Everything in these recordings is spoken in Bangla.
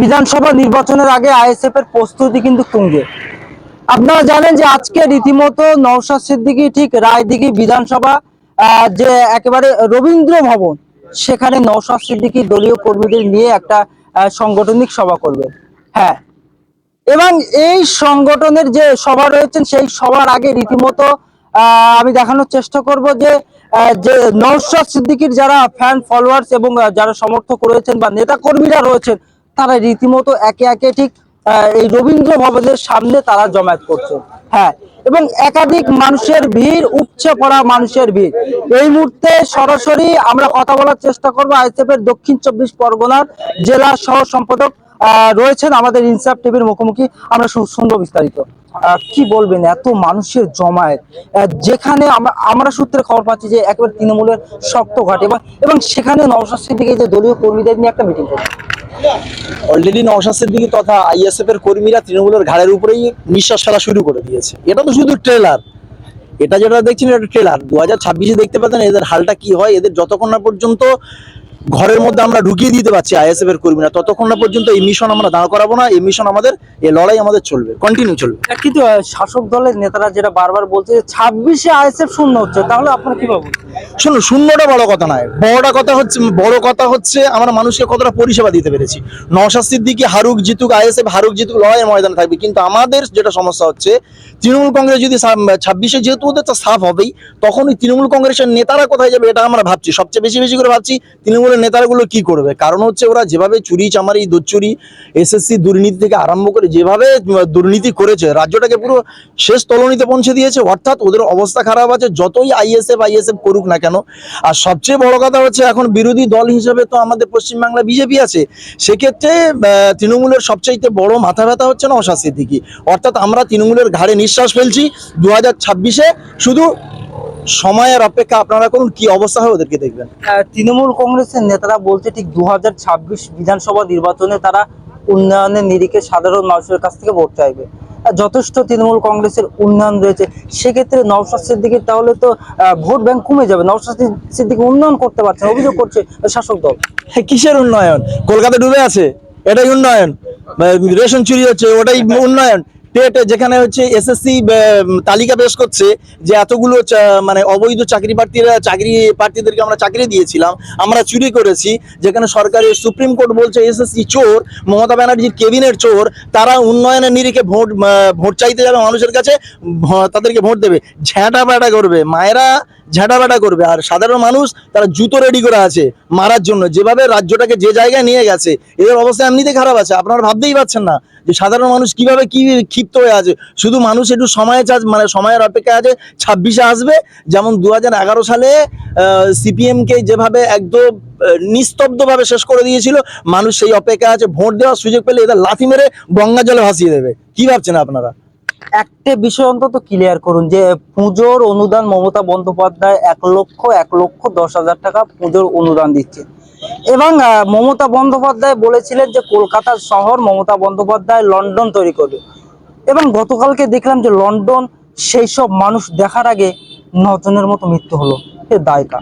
বিধানসভা নির্বাচনের আগে আইএসএফ এর প্রস্তুতি কিন্তু তুঙ্গে। আপনারা জানেন যে আজকে রীতিমতো নওশাদ সিদ্দিকী ঠিক রায়দিঘি বিধানসভা যে একেবারে রবীন্দ্র ভবন, সেখানে নওশাদ সিদ্দিকী দলীয় কর্মীদের নিয়ে একটা সাংগঠনিক সভা করবে। হ্যাঁ। এবং এই সংগঠনের যে সভা রয়েছেন, সেই সভার আগে রীতিমতো আমি দেখানোর চেষ্টা করব যে যে নৌশাদ সিদ্দিকীর যারা ফ্যান ফলোয়ার্স এবং যারা সমর্থক রয়েছেন বা নেতা কর্মীরা রয়েছেন, তারা রীতিমতো একে একে ঠিক এই রবীন্দ্র ভবনের সামনে তারা জমায়েত করছে হ্যাঁ এবং একাধিক মানুষের ভিড়, উপচে পড়া মানুষের ভিড়। এই মুহূর্তে সরাসরি আমরা কথা বলার চেষ্টা করব আইএসএফ এর দক্ষিণ চব্বিশ পরগনার জেলা সহ সম্পাদক রয়েছেন আমাদের ইনসাফ টিভির মুখোমুখি। আমরা শুনব বিস্তারিত। কি বলবেন এত মানুষের জমায়েত? যেখানে আমরা সূত্রে খবর পাচ্ছি যে একেবারে তৃণমূলের শক্ত ঘাট এবং এবং সেখানে নওশাদ সিদ্দিকী যে দলীয় কর্মীদের নিয়ে একটা মিটিং করছে অলরেডি নওশাদ সিদ্দিকী তথা আইএসএফ এর কর্মীরা তৃণমূলের ঘাড়ের উপরেই নিঃশ্বাস ফেলা শুরু করে দিয়েছে। এটা তো শুধু ট্রেলার এটা যেটা দেখছেন, এটা ট্রেলার দু হাজার ছাব্বিশে দেখতে পেতেন এদের হালটা কি হয়? এদের যতক্ষণ না পর্যন্ত ঘরের মধ্যে আমরা ঢুকিয়ে দিতে পারছি আইএসএফ এর কর্মীরা। ততক্ষণ না পর্যন্ত এই মিশন আমরা দাঁড় করাবো না এই মিশন আমাদের এই লড়াই আমাদের চলবে কন্টিনিউ চলবে। কিন্তু শাসক দলের নেতারা যেটা বারবার বলছে ছাব্বিশে আইএসএফ শূন্য হচ্ছে তাহলে আপনারা কি ভাবুন? শুনুন শূন্যটা বড় কথা নয় বড়টা কথা হচ্ছে বড় কথা হচ্ছে আমরা মানুষকে কতটা পরিষেবা দিতে পেরেছি। নওশাদ দিকে হারুক জিতুক আইএসএফ হারুক জিতুক লড়াইয়ের ময়দানে থাকবে। কিন্তু আমাদের যেটা সমস্যা হচ্ছে তৃণমূল কংগ্রেস যদি ছাব্বিশে যেহেতু ওদের তো সাফ হবেই তখনই তৃণমূল কংগ্রেসের নেতারা কোথায় যাবে এটা আমরা ভাবছি। সবচেয়ে বেশি বেশি করে ভাবছি তৃণমূলের নেতারাগুলো কি করবে? কারণ হচ্ছে ওরা যেভাবে চুরি, চামারি, দুচ্চুরি, এসএসসি দুর্নীতি থেকে আরম্ভ করে যেভাবে দুর্নীতি করেছে, রাজ্যটাকে পুরো শেষ তলনিতে পৌঁছে দিয়েছে। অর্থাৎ ওদের অবস্থা খারাপ আছে, যতই আইএসএফ আইএসএফ করুক না কেন। আর সবচেয়ে বড় কথা হচ্ছে এখন বিরোধী দল হিসেবে তো আমাদের পশ্চিমবাংলা বিজেপি আছে। সেক্ষেত্রে তৃণমূলের সবচাইতে বড় মাথা ব্যথা হচ্ছে না অশাস্তি দিকে অর্থাৎ আমরা তৃণমূলের ঘাড়ে নিঃশ্বাস ফেলছি। দু হাজার শুধু সময়ের অপেক্ষা আপনারা করুন কি অবস্থা হয় ওদেরকে দেখবেন। তৃণমূল কংগ্রেসের নেতারা বলছে ঠিক দু হাজার ছাব্বিশ বিধানসভা নির্বাচনে তারা উন্নয়নের নিরিখে সাধারণ মানুষের কাছ থেকে ভোট চাইবে। যথেষ্ট তৃণমূল কংগ্রেসের উন্নয়ন রয়েছে। সেক্ষেত্রে নওশাদ সিদ্দিকির তাহলে তো ভোট ব্যাংক কমে যাবে। নওশাদ সিদ্দিকি উন্নয়ন করতে পারছে অভিযোগ করছে শাসক দল। কিসের উন্নয়ন? কলকাতা ডুবে আছে এটাই উন্নয়ন। রেশন চুরি হচ্ছে ওটাই উন্নয়ন। টেট যেখানে হচ্ছে এসএসসি তালিকা পেশ করছে যে এতগুলো মানে অবৈধ চাকরি প্রার্থীরা, চাকরি প্রার্থীদেরকে আমরা চাকরি দিয়েছিলাম, আমরা চুরি করেছি, যেখানে সরকারের সুপ্রিম কোর্ট বলছে এসএসসি চোর, মমতা ব্যানার্জির কেবিনের চোর, তারা উন্নয়নের নিরিখে ভোট ভোট চাইতে যাবে মানুষের কাছে তাদেরকে ভোট দেবে ঝ্যাঁটা প্যাটা করবে, মায়েরা ঝাঁটা ব্যাটা করবে, আর সাধারণ মানুষ তারা জুতো রেডি করে আছে মারার জন্য, যেভাবে রাজ্যটাকে যে জায়গায় নিয়ে গেছে, এদের অবস্থা এমনিতে খারাপ আছে, আপনারা ভাবতেই পারছেন না। যে সাধারণ মানুষ কীভাবে কি ক্ষিপ্ত হয়ে আছে? শুধু মানুষ একটু সময় চাষ মানে সময়ের অপেক্ষা আছে, ছাব্বিশে আসবে। যেমন দু হাজার এগারো সালে সিপিএম কে যেভাবে একদম নিস্তব্ধভাবে শেষ করে দিয়েছিল, মানুষ সেই অপেক্ষা আছে, ভোট দেওয়ার সুযোগ পেলে এদের লাথি মেরে গঙ্গা জলে ভাসিয়ে দেবে। কি ভাবছেন আপনারা? একটা বিষয় অন্তত ক্লিয়ার করুন, যে পুজোর অনুদান মমতা বন্দ্যোপাধ্যায় এক লক্ষ এক লক্ষ দশ হাজার টাকা পুজোর অনুদান দিচ্ছে। এবং মমতা বন্দ্যোপাধ্যায় বলেছিলেন যে কলকাতার শহর মমতা বন্দ্যোপাধ্যায় লন্ডন তৈরি করবে। এবং গতকালকে দেখলাম যে লন্ডন সেই সব মানুষ দেখার আগে নজনের মতো মৃত্যু হলো। এ দায়টা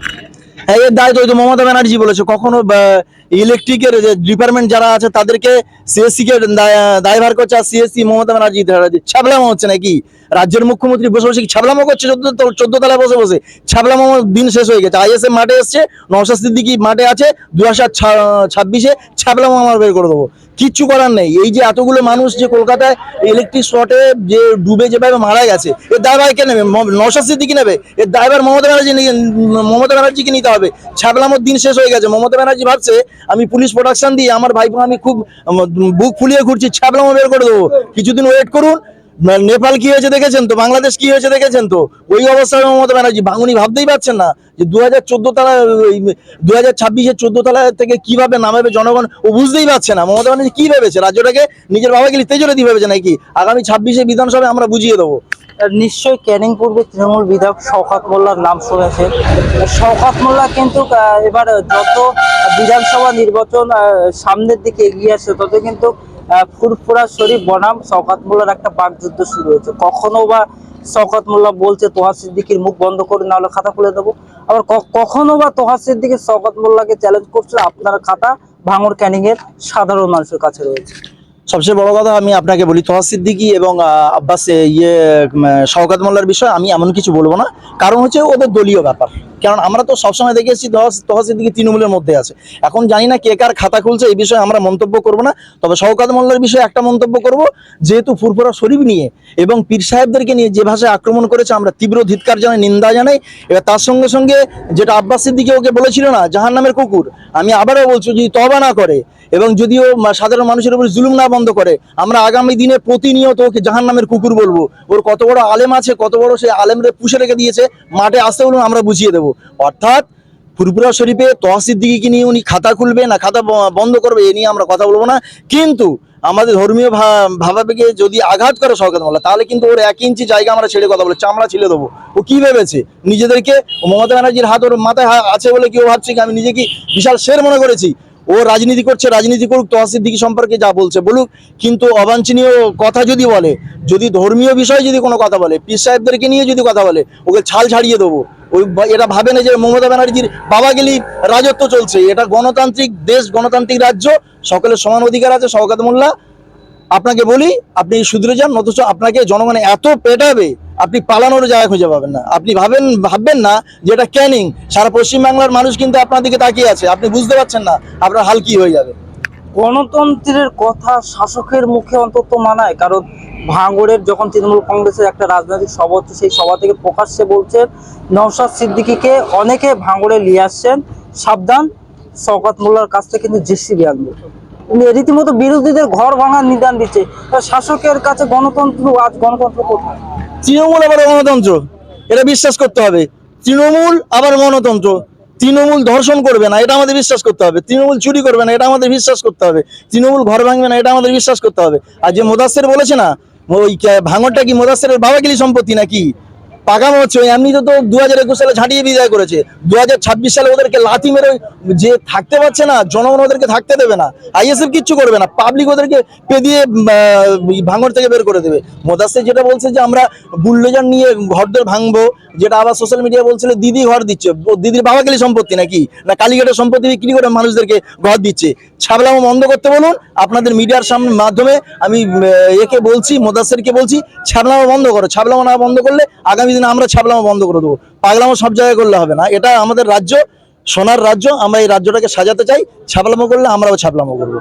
হ্যাঁ এর দায় তো মমতা ব্যানার্জি বলেছে। কখনো ইলেকট্রিকের ডিপার্টমেন্ট যারা আছে, তাদেরকে সিএসসি কে দায়- দায়ভার করছে, আর সিএসসি মমতা ব্যানার্জি ছাবলামো হচ্ছে নাকি? রাজ্যের মুখ্যমন্ত্রী বসে বসে ছাবলামো করছে? চোদ্দ চোদ্দ তলায় বসে বসে। ছাবলামো দিন শেষ হয়ে গেছে। আইএসএম মাঠে এসছে, নওশাদ সিদ্দিকি মাঠে আছে দু হাজার ছাব্বিশে ছাবলামো আমার বের করে দেবো। কিচ্ছু করার নেই। এই যে এতগুলো মানুষ যে কলকাতায় ইলেকট্রিক শর্টে যে ডুবে যেভাবে মারা গেছে, এর দায়ভার কে নেবে? নওশাদ সিদ্দিকি নেবে? এর দায়ভার মমতা ব্যানার্জি মমতা ব্যানার্জিকে নিতে হবে। ছাবলামোর দিন শেষ হয়ে গেছে। মমতা ব্যানার্জি ভাবছে আমি পুলিশ প্রোডাকশন দিয়ে আমার ভাইপো, আমি খুব বুক ফুলিয়ে ঘুরছি ছাবলামো বের করে দেবো। কিছুদিন ওয়েট করুন নেপাল কি হয়েছে দেখেছেন তো? বাংলাদেশ কি হয়েছে দেখেছেন তো? ওই অবস্থায় মমতা ব্যানার্জি, বাঙুনি ভাবতেই পারছেন না যে দু হাজার চোদ্দ তালা দু হাজার ছাব্বিশের চোদ্দ তালা থেকে কীভাবে নামাবে জনগণ, ও বুঝতেই পারছে না। মমতা ব্যানার্জি কি ভেবেছে? রাজ্যটাকে নিজের বাবাকে তেজরে দিয়ে ভেবেছে নাকি? আগামী ছাব্বিশে বিধানসভায় আমরা বুঝিয়ে দেবো। নিশ্চয়ই ক্যানিং পূর্বে তৃণমূল বিধায়ক শওকাত মোল্লার নাম শুনেছেন। শওকাত মোল্লা কিন্তু এবার যত বিধানসভা নির্বাচন সামনের দিকে এগিয়ে আসছে তত কিন্তু ফুরফুরা শরীফ, বনাম, শওকাত মোল্লার একটা বাকযুদ্ধ শুরু হয়েছে। কখনো বা শওকাত মোল্লা বলছে, তোহা সিদ্দিকির মুখ বন্ধ করে নাহলে খাতা খুলে দেবো। আবার কখনো বা তোহা সিদ্দিকি শওকাত মোল্লাকে চ্যালেঞ্জ করছে আপনার খাতা ভাঙর ক্যানিং এর সাধারণ মানুষের কাছে রয়েছে। সবচেয়ে বড় কথা, আমি আপনাকে বলি, তোহা সিদ্দিকি এবং আব্বাস ইয়ে শওকত মোল্লার বিষয়ে আমি এমন কিছু বলব না। কারণ হচ্ছে ওদের দলীয় ব্যাপার। কারণ আমরা তো সবসময় দেখেছি তোহা সিদ্দিকি তৃণমূলের মধ্যে আছে। এখন জানি না কে কার খাতা খুলছে, এই বিষয়ে আমরা মন্তব্য করব না। তবে শওকত মোল্লার বিষয়ে একটা মন্তব্য করব, যেহেতু ফুরফুরা শরীফ নিয়ে এবং পীর সাহেবদেরকে নিয়ে যে ভাষায় আক্রমণ করেছে, আমরা তীব্র ধিৎকার জানাই, নিন্দা জানাই। এবার তার সঙ্গে সঙ্গে যেটা আব্বাস সিদ্দিকি ওকে বলেছিল না জাহান নামের কুকুর, আমি আবারও বলছি, যদি তবা না করে এবং যদিও সাধারণ মানুষের উপর জুলুম না বন্ধ করে, আমরা আগামী দিনে প্রতিনিয়ত ওকে জাহান নামের কুকুর বলব। ওর কত বড় আলেম আছে, কত বড় সে আলেমরে পুষে রেখে দিয়েছে, মাঠে আসতে বলুন, আমরা বুঝিয়ে দেবো। অর্থাৎ ফুরপুরা শরীফে তহসির দিকে নিয়ে উনি খাতা খুলবে না খাতা বন্ধ করবে, এ নিয়ে আমরা কথা বলব না। কিন্তু আমাদের ধর্মীয় ভাবাবেগে যদি আঘাত করে সরকার মোল্লা তাহলে কিন্তু ওর এক ইঞ্চি জায়গা আমরা ছেড়ে কথা বলে চামড়া ছেড়ে দেবো। ও কি ভেবেছে? নিজেদেরকে মমতা ব্যানার্জির হাত ওর মাথায় আছে বলে কেউ ভাবছে কি আমি নিজেকে বিশাল শের মনে করেছি? ও রাজনীতি করছে, রাজনীতি করুক তহসির দিকে সম্পর্কে যা বলছে বলুক। কিন্তু অবাঞ্ছনীয় কথা যদি বলে, যদি ধর্মীয় বিষয়ে যদি কোনো কথা বলে, পীর সাহেবদেরকে নিয়ে যদি কথা বলে, ওকে ছাল ছাড়িয়ে দেবো। ওই এটা ভাবে না যে মমতা ব্যানার্জির বাবা গেলি রাজত্ব চলছে। এটা গণতান্ত্রিক দেশ, গণতান্ত্রিক রাজ্য, সকলের সমান অধিকার আছে, শওকাত মোল্লা। আপনাকে বলি, আপনি শুধরে যান, অথচ আপনাকে জনগণ এত পেটাবে, আপনি পালানোর জায়গা খুঁজে পাবেন না। আপনি ভাবেন, ভাববেন না যে এটা ক্যানিং। সারা পশ্চিমবাংলার মানুষ কিন্তু আপনার দিকে তাকিয়ে আছে। আপনি বুঝতে পারছেন না আপনার হাল কি হয়ে যাবে। গণতন্ত্রের কথা শাসকের মুখে অন্তত মানায়, কারণ ভাঙড়ের যখন তৃণমূল কংগ্রেসের একটা রাজনৈতিক সভা হচ্ছে, সেই সভা থেকে প্রকাশ্যে বলছেন নওশাদ সিদ্দিকিকে অনেকে ভাঙড়ে নিয়ে আসছেন, সাবধান, শওকত মোল্লার কাছ থেকে কিন্তু জেসিবি আনবে। রীতিমতো বিরোধীদের ঘর ভাঙার নিদান দিচ্ছে। শাসকের কাছে গণতন্ত্র আজ গণতন্ত্র কোথায়? তৃণমূল আবার গণতন্ত্র এটা বিশ্বাস করতে হবে। তৃণমূল আবার গণতন্ত্র। তৃণমূল ধর্ষণ করবে না, এটা আমাদের বিশ্বাস করতে হবে। তৃণমূল চুরি করবে না, এটা আমাদের বিশ্বাস করতে হবে। তৃণমূল ঘর ভাঙবে না, এটা আমাদের বিশ্বাস করতে হবে। আর যে মোদাসের বলেছে না, ওই ভাঙরটা কি মোদাসের বাবা গেলি সম্পত্তি নাকি? পাকামো হচ্ছে এমনিতে তো দু হাজার একুশ সালে ঝাঁটিয়ে বিদায় করেছে। দু হাজার ছাব্বিশ সালে ওদেরকে লাথি মেরে যে থাকতে পারছে না, জনগণ ওদেরকে থাকতে দেবে না। আইএসএফ কিচ্ছু করবে না পাবলিক ওদেরকে পেদিয়ে ভাঙর থেকে বের করে দেবে। মোদাসের যেটা বলছে যে আমরা বুল্ডোজার নিয়ে ঘরদের ভাঙবো, যেটা আবার সোশ্যাল মিডিয়া বলছিল, দিদি ঘর দিচ্ছে। দিদির বাবা গেলে সম্পত্তি নাকি? না কালীঘাটের সম্পত্তি বিক্রি করে মানুষদেরকে ঘর দিচ্ছে। ছাবলামো বন্ধ করতে বলুন, আপনাদের মিডিয়ার সামনে মাধ্যমে আমি একে বলছি মোদাসেরকে বলছি, ছাবলামো বন্ধ করো। ছাবলামো না বন্ধ করলে আগামী দিনে আমরা ছাপলামা বন্ধ করে দেবো। পাগলামো সব জায়গায় করলে হবে না। এটা আমাদের রাজ্য, সোনার রাজ্য, আমরা এই রাজ্যটাকে সাজাতে চাই। ছাপলামো করলে আমরাও ছাপলামো করব।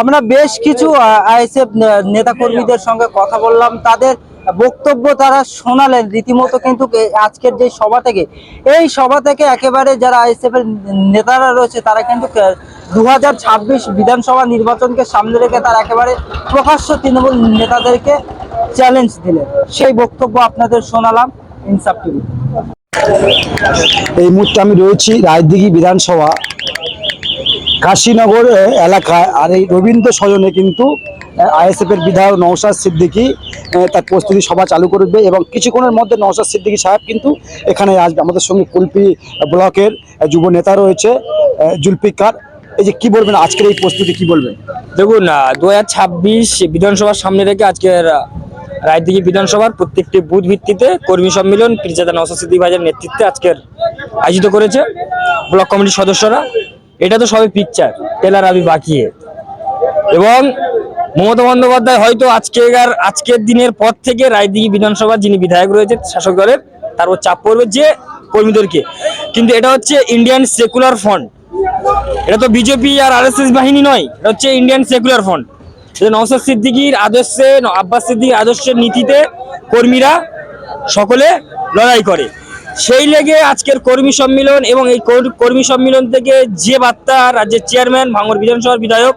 আমরা বেশ কিছু আইএসএফ নেতা কর্মীদের সঙ্গে কথা বললাম। তাদের বক্তব্য তারা শোনালেন রীতিমতো কিন্তু আজকের যে সভা থেকে, এই সভা থেকে একেবারে যারা আইএসএফ এর নেতারা রয়েছে তারা কিন্তু দু হাজার ছাব্বিশ বিধানসভা নির্বাচনকে সামনে রেখে তারা একেবারে প্রকাশ্য তৃণমূল নেতাদেরকে চ্যালেঞ্জ দিলেন। সেই বক্তব্য আপনাদের শোনালাম ইনসাফ টিভি। এই মুহূর্তে আমি রয়েছি রায়দিঘি বিধানসভা, কাশীনগর এলাকায়। আর এই রবীন্দ্র সদনে কিন্তু আইএসএফ এর বিধায়ক নওশাদ সিদ্দিকী তার প্রস্তুতি সভা চালু করবে এবং কিছুক্ষণের মধ্যে নওশাদ সিদ্দিকী সাহেব কিন্তু এখানে আসবে আমাদের সঙ্গে কুলপি ব্লকের যুব নেতা রয়েছে জুলফিকার। এই যে কি বলবেন, আজকের এই প্রস্তুতি কি বলবেন? দেখুন দু হাজার ছাব্বিশ বিধানসভার সামনে রেখে আজকের রায়দিঘি বিধানসভার প্রত্যেকটি বুথ ভিত্তিতে কর্মী সম্মেলন পীরজাদা নওসাদ সিদ্দিক ভাইয়ের নেতৃত্বে আজকের আয়োজিত করেছে ব্লক কমিটির সদস্যরা। এটা তো সবই পিকচার টেলার আমি বাকিয়ে। এবং মমতা বন্দ্যোপাধ্যায় হয়তো আজকের আজকের দিনের পর থেকে রায়দিঘি বিধানসভার যিনি বিধায়ক রয়েছেন, শাসক দলের, তার উপর চাপ পড়বে যে কর্মীদেরকে। কিন্তু এটা হচ্ছে ইন্ডিয়ান সেকুলার ফ্রন্ট এটা তো বিজেপি আর আরএসএস বাহিনী নয়, এটা হচ্ছে ইন্ডিয়ান সেকুলার ফ্রন্ট নওসাদ সিদ্দিকির আদর্শে, আব্বাস সিদ্দিকির আদর্শের নীতিতে কর্মীরা সকলে লড়াই করে। সেই লেগে আজকের কর্মী সম্মেলন এবং এই কর- কর্মী সম্মেলন থেকে যে বার্তা রাজ্যের চেয়ারম্যান ভাঙর বিধানসভার বিধায়ক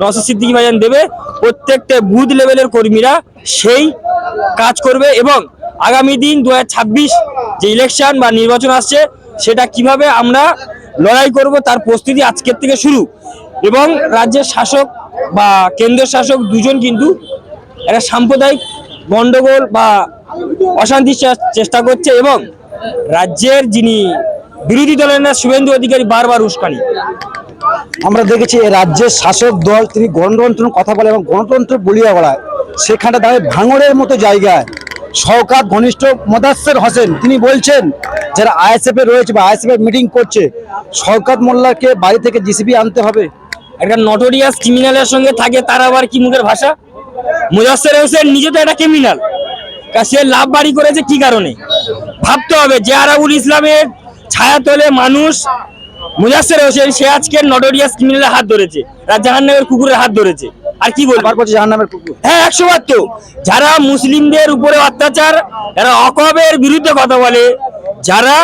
নওসাদ সিদ্দিকি ভাইজান দেবে। প্রত্যেকটা বুথ লেভেলের কর্মীরা সেই কাজ করবে এবং আগামী দিন দু হাজার ছাব্বিশ যে ইলেকশন বা নির্বাচন আসছে, সেটা কীভাবে আমরা লড়াই করব তার প্রস্তুতি আজকের থেকে শুরু। এবং রাজ্যের শাসক বা কেন্দ্রের শাসক দুজন কিন্তু একটা সাম্প্রদায়িক গন্ডগোল বা অশান্তির চেষ্টা করছে এবং রাজ্যের যিনি বিরোধী দলের নেতা শুভেন্দু অধিকারী বারবার উস্কানি। আমরা দেখেছি রাজ্যের শাসক দল, তিনি গণতন্ত্র কথা বলে এবং গণতন্ত্র বলিয়া বলায় সেখানে দাঁড়িয়ে ভাঙড়ের মতো জায়গায়। সরকার ঘনিষ্ঠ মোদাস্সের হোসেন, তিনি বলছেন, যারা আইএসএফ রয়েছে বা আইএসএফ এর মিটিং করছে, সরকার মোল্লাকে বাড়ি থেকে জিসিবি আনতে হবে। একটা নটোরিয়াস ক্রিমিনালের সঙ্গে থাকে, তার আবার কি মুখের ভাষা? মুজাসের হোসেন নিজে তো একটা ক্রিমিনাল সে লাভ বাড়ি করেছে কি কারণে? ভাবতে হবে, যে আরাবুল ইসলামের ছায়া তোলে মানুষ মুজাসের হোসেন সে আজকে নটোরিয়াস ক্রিমিনালের হাত ধরেছে জাহান্নামের কুকুরের হাত ধরেছে। আর কি বলব? বলছে জাহান্নামের কুকুর। হ্যাঁ একশো বার তো যারা মুসলিমদের উপরে অত্যাচার যারা অকবের বিরুদ্ধে কথা বলে যারা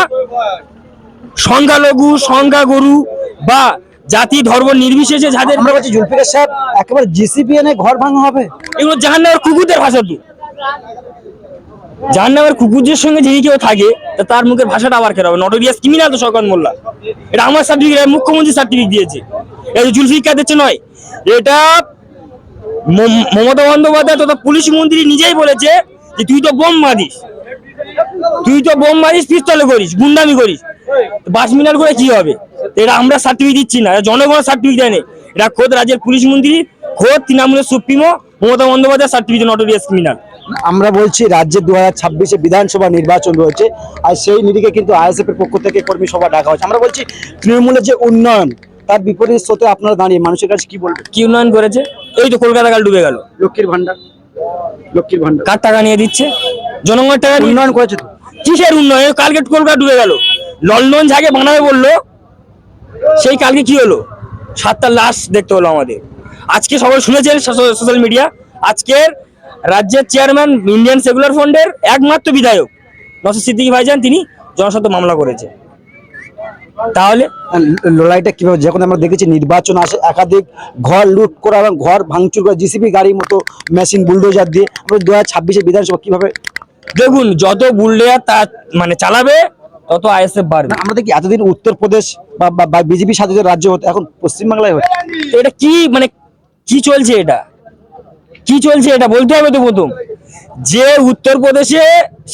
সংখ্যালঘু সংখ্যাগুরু বা জাতি ধর্ম নির্বিশেষে যাদের আমরা বলছি জুলফিকার সাহেব একেবারে জিসিবি এনে ঘর ভাঙা হবে। এগুলো জাহান্নামের কুকুরদের ভাষা তো জাহান্নামের কুকুরদের সঙ্গে যদি কেউ থাকে তার মুখের ভাষাটা আবার কেন হবে। নটোরিয়াস ক্রিমিনাল তো শওকত মোল্লা। এটা আমার সার্টিফিকেট মুখ্যমন্ত্রী সার্টিফিকেট দিয়েছে। এটা জুলফিকার দিচ্ছে নয়। এটা মম- মমতা বন্দ্যোপাধ্যায় তথা পুলিশ মন্ত্রী নিজেই বলেছে যে তুই তো বোম মারিস। তুই তো বোম মারিস, পিস্তলে করিস, গুন্ডামি করিস। বাস মিনাল করে কি হবে? এটা আমরা সার্টিফিকেট দিচ্ছি না। এটা জনগণের সার্টিফিকেট দেয়নি এটা খোদ রাজ্যের পুলিশ মন্ত্রী, খোদ তৃণমূলের supremo, Mamata Bandyopadhyay certificate notorious criminal আমরা বলছি রাজ্যে দু হাজার ছাব্বিশে বিধানসভা নির্বাচন রয়েছে আর সেই নিরিখে কিন্তু আইএসএফ এর পক্ষ থেকে কর্মী সভা ডাকা হয়েছে। আমরা বলছি তৃণমূলের যে উন্নয়ন তার বিপরীত স্রোতে আপনারা দাঁড়িয়ে মানুষের কাছে কি বলবেন? কি উন্নয়ন করেছে? এই তো কলকাতা কাল ডুবে গেল। লক্ষ্মীর ভান্ডার লক্ষ্মীর ভান্ডার কার টাকা নিয়ে দিচ্ছে? জনগণের টাকা উন্নয়ন করেছে তো। কিসের উন্নয়ন? কালকে কলকাতা ডুবে গেল। লন্ডন যাকে বানাবে বলল সেই কালকে কি হলো? সাতটা লাশ দেখতে হলো আমাদের। আজকে সবাই শুনেছেন সোশ্যাল মিডিয়া আজকের রাজ্যের চেয়ারম্যান ইন্ডিয়ান সেকুলার ফান্ডের একমাত্র বিধায়ক নসর সিদ্দিকী ভাইজান তিনি জনস্বার্থ মামলা করেছে। তাহলে? লড়াইটা কীভাবে যখন আমরা দেখেছি নির্বাচন আসে একাধিক ঘর লুট করা এবং ঘর ভাঙচুর করা জিসিবি গাড়ির মতো মেশিন বুলডোজার দিয়ে আমরা দু হাজার ছাব্বিশে বিধানসভা কীভাবে দেখুন যত বুলডেয়ার তা মানে চালাবে তত আইএসএফ বাড়বে। আমাদের কি এতদিন উত্তরপ্রদেশ বা বিজেপি শাসিত রাজ্য হতো এখন পশ্চিমবাংলায় হচ্ছে? তো এটা কি মানে কি চলছে এটা? কি চলছে এটা বলতে হবে তো প্রথম। যে উত্তরপ্রদেশে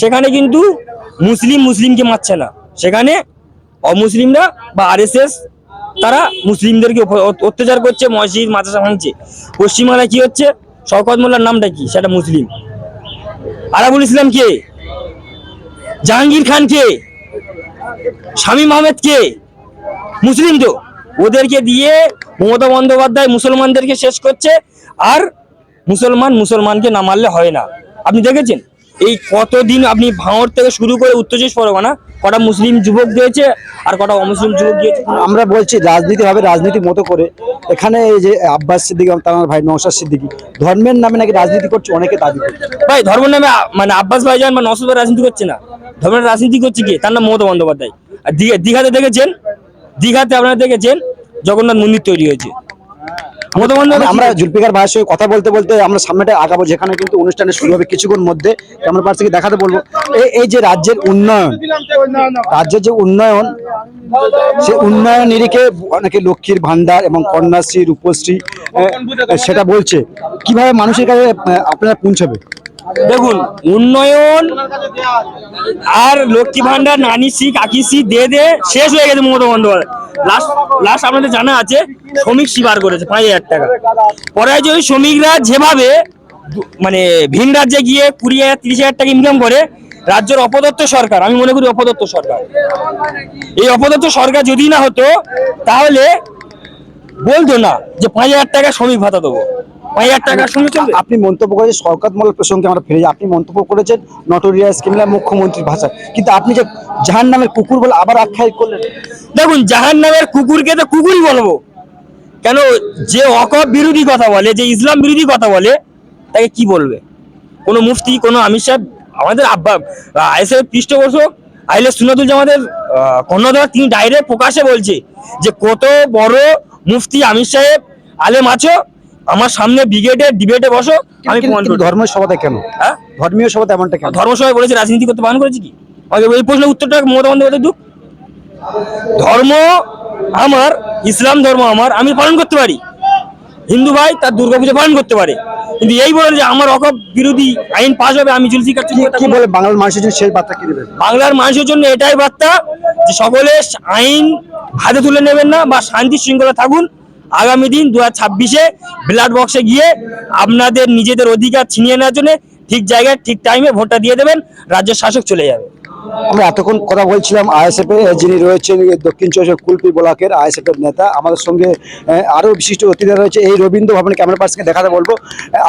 সেখানে কিন্তু মুসলিম মুসলিমকে মারছে না। সেখানে অমুসলিমরা বা আরএসএস তারা মুসলিমদেরকে অত্যাচার করছে, মসজিদ, মাদ্রাসা ভাঙছে। পশ্চিমবাংলায় কি হচ্ছে? শওকত মোল্লার নামটা কি? সেটা মুসলিম। আরাবুল ইসলাম কে? জাহাঙ্গীর খান কে? শামীম আহমেদ কে? মুসলিম তো। ওদেরকে দিয়ে মমতা বন্দ্যোপাধ্যায় মুসলমানদেরকে শেষ করছে। আর মুসলমান মুসলমানকে না মারলে হয় না। আপনি দেখেছেন? এই কতদিন আপনি ভাঙর থেকে শুরু করে উত্তর চব্বিশ পরগনা কটা মুসলিম যুবক দিয়েছে আর কটা অমুসলিম যুবক দিয়েছে আমরা বলছি রাজনীতি হবে রাজনীতি মতো করে। এখানে এই যে আব্বাস সিদ্দিকী তার ভাই নৌসাদ সিদ্দিকী ধর্মের নামে নাকি রাজনীতি করছে অনেকে দাবি করছে। ভাই ধর্ম নামে মানে আব্বাস ভাই ভাইজান বা নসদ ভাই রাজনীতি করছে না। ধর্মের রাজনীতি করছে কি? তার নাম মমতা বন্দ্যোপাধ্যায়। আর দীঘা- দীঘাতে দেখেছেন? দীঘাতে আপনারা দেখেছেন? জগন্নাথ মন্দির তৈরি হয়েছে। আমরা জুলপিকার ভাইয়ের সঙ্গে কথা বলতে বলতে আমরা সামনেটা আগাবো যেখানে কিন্তু অনুষ্ঠানে শুরু হবে কিছুক্ষণ মধ্যে। আমরা পাশ থেকে দেখাতে বলব। এই যে রাজ্যের উন্নয়ন রাজ্যের যে উন্নয়ন সে উন্নয়ন নিরিখে অনেকে লক্ষ্মীর ভান্ডার এবং কন্যাশ্রী রূপশ্রী সেটা বলছে। কীভাবে মানুষের কাছে আপনারা পৌঁছাবে? দেখুন, উন্নয়ন আর লক্ষ্মী ভান্ডার নানি সি কাকি সি দে দে, শেষ হয়ে গেছে মমতা বন্দ্যোপাধ্যায়। লাস্ট লাস্ট আপনাদের জানা আছে, শ্রমিক স্বীকার করেছে, পাঁচ হাজার টাকা। পরে যে ওই শ্রমিকরা যেভাবে মানে ভিন রাজ্যে গিয়ে কুড়ি হাজার, তিরিশ হাজার টাকা ইনকাম করে, রাজ্যের অপদত্ত সরকার, আমি মনে করি অপদত্ত সরকার। এই অপদত্ত সরকার যদি না হতো, তাহলে বলতো না যে পাঁচ হাজার টাকা শ্রমিক ভাতা দেবো। পাঁচ হাজার সঙ্গে চলবে? আপনি মন্তব্য করেছেন মোল্লা প্রসঙ্গে আমরা ফিরে যাই। আপনি মন্তব্য করেছেন নটোরিয়াস কিংবা মুখ্যমন্ত্রীর ভাষা কিন্তু আপনি যে জাহান নামের কুকুর বলে আবার আখ্যায়িত করলেন। দেখুন জাহান নামের কুকুরকে তো কুকুরই বলব। কেন যে অকব বিরোধী কথা বলে যে ইসলাম বিরোধী কথা বলে তাকে কি বলবে? কোনো মুফতি কোনো আমির সাহেব আমাদের আব্বা আইএসএফ পৃষ্ঠপোষক আইলে সুনাতুল জামাতের আহ, কর্ণধার তিনি ডাইরেক্ট প্রকাশে বলছে যে কত বড় মুফতি আমির সাহেব আলেম আছো? আমার সামনে ব্রিগেডে ডিবেটে বসো। আমি ধর্মের সভাতে কেন? হ্যাঁ? ধর্মীয় সভাতে এমনটা কেন? ধর্মসভায় বলেছে রাজনীতি করতে পালন করেছে কি? এই প্রশ্নের উত্তরটা মমতা বন্দ্যোপাধ্যায় দুঃখ ধর্ম আমার ইসলাম ধর্ম আমার আমি পালন করতে পারি। হিন্দু ভাই তার দুর্গাপুজো পালন করতে পারে। কিন্তু এই বলে যে আমার অকপ বিরোধী আইন পাস হবে আমি জুলফি কাটছি কি বলে বাংলার মানুষের জন্য সেই বার্তা কি দেবেন? বাংলার মানুষের জন্য এটাই বার্তা যে সকলে আইন হাতে তুলে নেবেন না বা শান্তি শৃঙ্খলা থাকুন। আগামী দিন দু হাজার ছাব্বিশে ব্লাড বক্সে গিয়ে আপনাদের নিজেদের অধিকার ছিনিয়ে নেওয়ার জন্য ঠিক জায়গায় ঠিক টাইমে ভোটটা দিয়ে দেবেন রাজ্যের শাসক চলে যাবে। আমরা এতক্ষণ কথা বলছিলাম আইএসএফ যিনি রয়েছেন দক্ষিণ চব্বিশ কুলপি ব্লকের আইএসএফ এর নেতা। আমাদের সঙ্গে আহ, আরও বিশিষ্ট অতিথিরা রয়েছে। এই রবীন্দ্র ভবনে ক্যামেরা পার্সনকে দেখাতে বলব।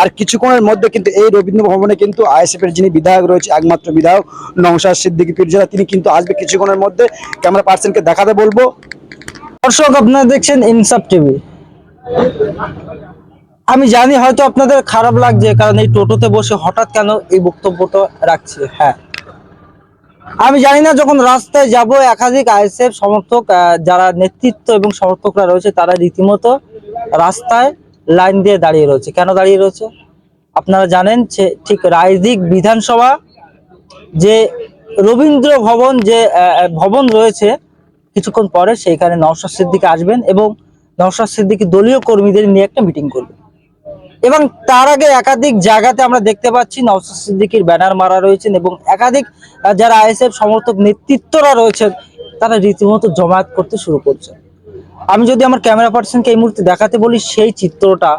আর কিছুক্ষণের মধ্যে কিন্তু এই রবীন্দ্র ভবনে কিন্তু আইএসএফ এর যিনি বিধায়ক রয়েছে একমাত্র বিধায়ক নৌশাদ সিদ্দিকী পিরজাদা তিনি কিন্তু আসবে কিছুক্ষণের মধ্যে ক্যামেরা পার্সনকে দেখাতে বলব। দর্শক আপনারা দেখছেন ইনসাফ টিভি। আমি জানি হয়তো আপনাদের খারাপ লাগছে কারণ এই টোটোতে বসে হঠাৎ কেন এই বক্তব্যটা রাখছি। হ্যাঁ। আমি জানি না যখন রাস্তায় যাব, একাধিক আইএসএফ সমর্থক যারা নেতৃত্ব এবং সমর্থকরা রয়েছে, তারা রীতিমতো রাস্তায় লাইন দিয়ে দাঁড়িয়ে রয়েছে। কেন দাঁড়িয়ে রয়েছে? আপনারা জানেন যে ঠিক রায়দিক বিধানসভা যে রবীন্দ্র ভবন যে ভবন রয়েছে, কিছুক্ষণ পরে সেইখানে নওশাদ সিদ্দিকী আসবেন এবং নওশাদ সিদ্দিকী দলীয় কর্মীদের নিয়ে একটা মিটিং করবেন। এবং তার আগে একাধিক জায়গাতে আমরা দেখতে পাচ্ছি নওশাদ সিদ্দিকীর ব্যানার মারা রয়েছেন এবং একাধিক যারা আইএসএফ সমর্থক নেতৃত্বরা রয়েছেন, তারা রীতিমতো জমায়েত করতে শুরু করছে আমি যদি আমার ক্যামেরা পার্সনকে এই মুহূর্তে দেখাতে বলি, সেই চিত্রটা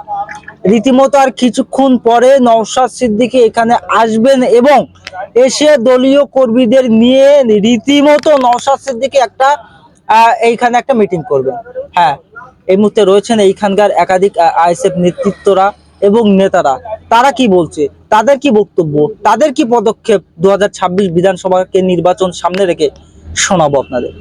রীতিমতো আর কিছুক্ষণ পরে নওশাদ সিদ্দিকী এখানে আসবেন এবং এসে দলীয় কর্মীদের নিয়ে রীতিমতো নওশাদ সিদ্দিকী একটা এইখানে একটা মিটিং করবেন। হ্যাঁ এই মুহূর্তে রয়েছেন এইখানকার একাধিক আইএসএফ নেতৃত্বরা। এবং নেতারা, তারা কি বলছে? তাদের কি বক্তব্য? তাদের কি পদক্ষেপ? দু বিধানসভাকে নির্বাচন সামনে রেখে শোনাবো আপনাদের।